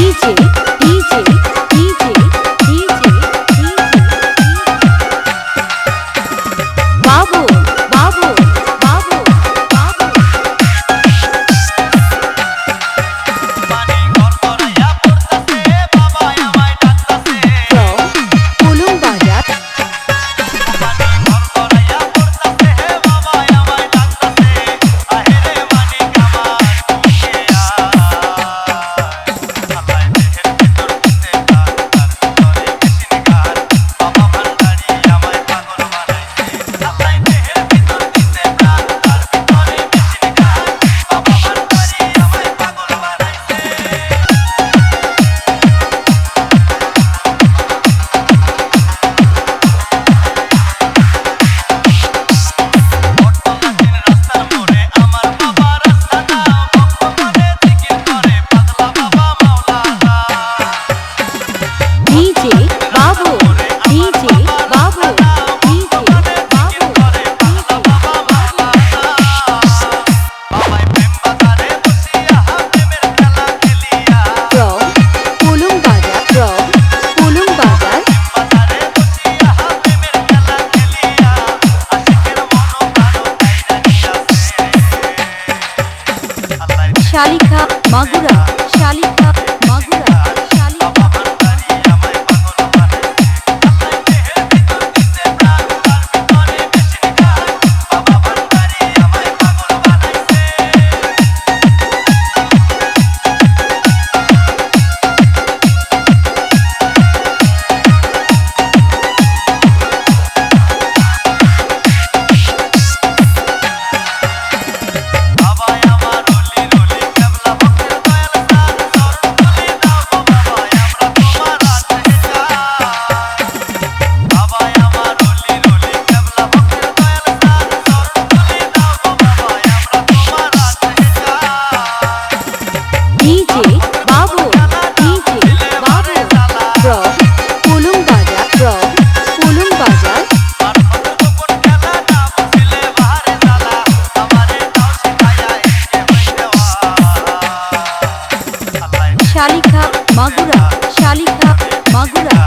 DJ Kalika Magura Shalikha Magura Shalikha Magura.